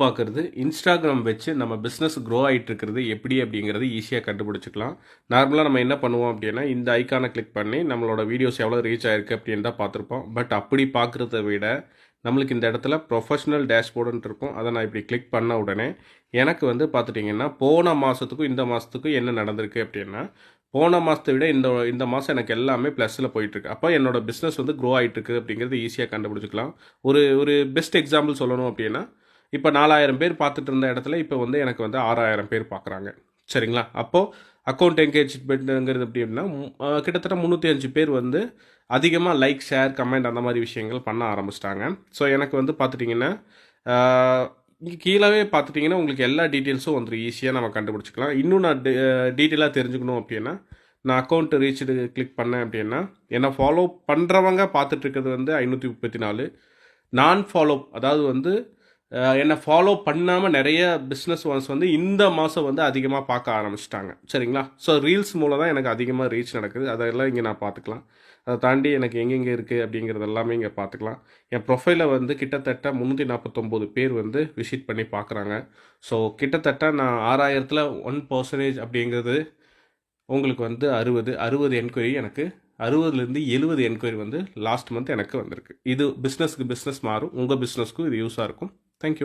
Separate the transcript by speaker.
Speaker 1: பார்க்குறது இன்ஸ்டாகிராம் வச்சு நம்ம பிஸ்னஸ் க்ரோ ஆகிட்டு இருக்கிறது எப்படி அப்படிங்கிறது ஈஸியாக கண்டுபிடிச்சிக்கலாம். நார்மலாக நம்ம என்ன பண்ணுவோம் அப்படின்னா இந்த ஐக்கானை கிளிக் பண்ணி நம்மளோட வீடியோஸ் எவ்வளோ ரீச் ஆயிருக்கு அப்படின்னு தான் பார்த்துருப்போம். பட் அப்படி பார்க்குறத விட நம்மளுக்கு இந்த இடத்துல ப்ரொஃபஷனல் டேஷ்போர்டுன்ட்டு இருக்கும். அதை நான் இப்படி கிளிக் பண்ண உடனே எனக்கு வந்து பார்த்துட்டிங்கன்னா போன மாதத்துக்கும் இந்த மாதத்துக்கும் என்ன நடந்திருக்கு அப்படின்னா போன மாதத்தை விட இந்த இந்த மாதம் எனக்கு எல்லாமே ப்ளஸில் போயிட்டுருக்கு. அப்போ என்னோடய பிஸ்னஸ் வந்து க்ரோ ஆகிட்டுருக்கு அப்படிங்கிறது ஈஸியாக கண்டுபிடிச்சிக்கலாம். ஒரு ஒரு பெஸ்ட் எக்ஸாம்பிள் சொல்லணும் அப்படின்னா இப்போ நாலாயிரம் பேர் பார்த்துட்டு இருந்த இடத்துல இப்போ வந்து எனக்கு வந்து ஆறாயிரம் பேர் பார்க்குறாங்க சரிங்களா? அப்போது அக்கௌண்ட் என்கேஜ்மெண்ட்டுங்கிறது எப்படின்னா அப்படின்னா கிட்டத்தட்ட முந்நூற்றி அஞ்சு பேர் வந்து அதிகமாக லைக் ஷேர் கமெண்ட் அந்த மாதிரி விஷயங்கள் பண்ண ஆரம்பிச்சிட்டாங்க. ஸோ எனக்கு வந்து பார்த்துட்டிங்கன்னா இங்கே கீழவே பார்த்துட்டிங்கன்னா உங்களுக்கு எல்லா டீட்டெயில்ஸும் வந்துடும் ஈஸியாக நம்ம கண்டுபிடிச்சிக்கலாம். இன்னும் நான் டீட்டெயிலாக தெரிஞ்சுக்கணும் அப்படின்னா நான் அக்கௌண்ட் ரீச்சு கிளிக் பண்ணேன் அப்படின்னா என்னை ஃபாலோ பண்ணுறவங்க பார்த்துட்டு இருக்கிறது வந்து ஐநூற்றி முப்பத்தி நாலு. நான் ஃபாலோ அதாவது வந்து என்னை ஃபாலோ பண்ணாமல் நிறைய பிஸ்னஸ் ஓனர்ஸ் வந்து இந்த மாதம் வந்து அதிகமாக பார்க்க ஆரம்பிச்சிட்டாங்க. சரிங்களா? ஸோ ரீல்ஸ் மூலம் தான் எனக்கு அதிகமாக ரீச் நடக்குது. அதெல்லாம் இங்கே நான் பார்த்துக்கலாம். அதை தாண்டி எனக்கு எங்கெங்கே இருக்குது அப்படிங்கிறது எல்லாமே இங்கே பார்த்துக்கலாம். என் ப்ரொஃபைலை வந்து கிட்டத்தட்ட முந்நூற்றி நாற்பத்தொம்போது பேர் வந்து விசிட் பண்ணி பார்க்குறாங்க. ஸோ கிட்டத்தட்ட நான் ஆறாயிரத்தில் ஒன் பர்சன்டேஜ் அப்படிங்கிறது உங்களுக்கு வந்து அறுபது அறுபது என்கொயரி எனக்கு அறுபதுலேருந்து எழுபது என்கொயரி வந்து லாஸ்ட் மந்த் எனக்கு வந்திருக்கு. இது பிஸ்னஸ்க்கு பிஸ்னஸ் மாறும். உங்கள் பிஸ்னஸ்க்கும் இது யூஸாக இருக்கும். Thank you.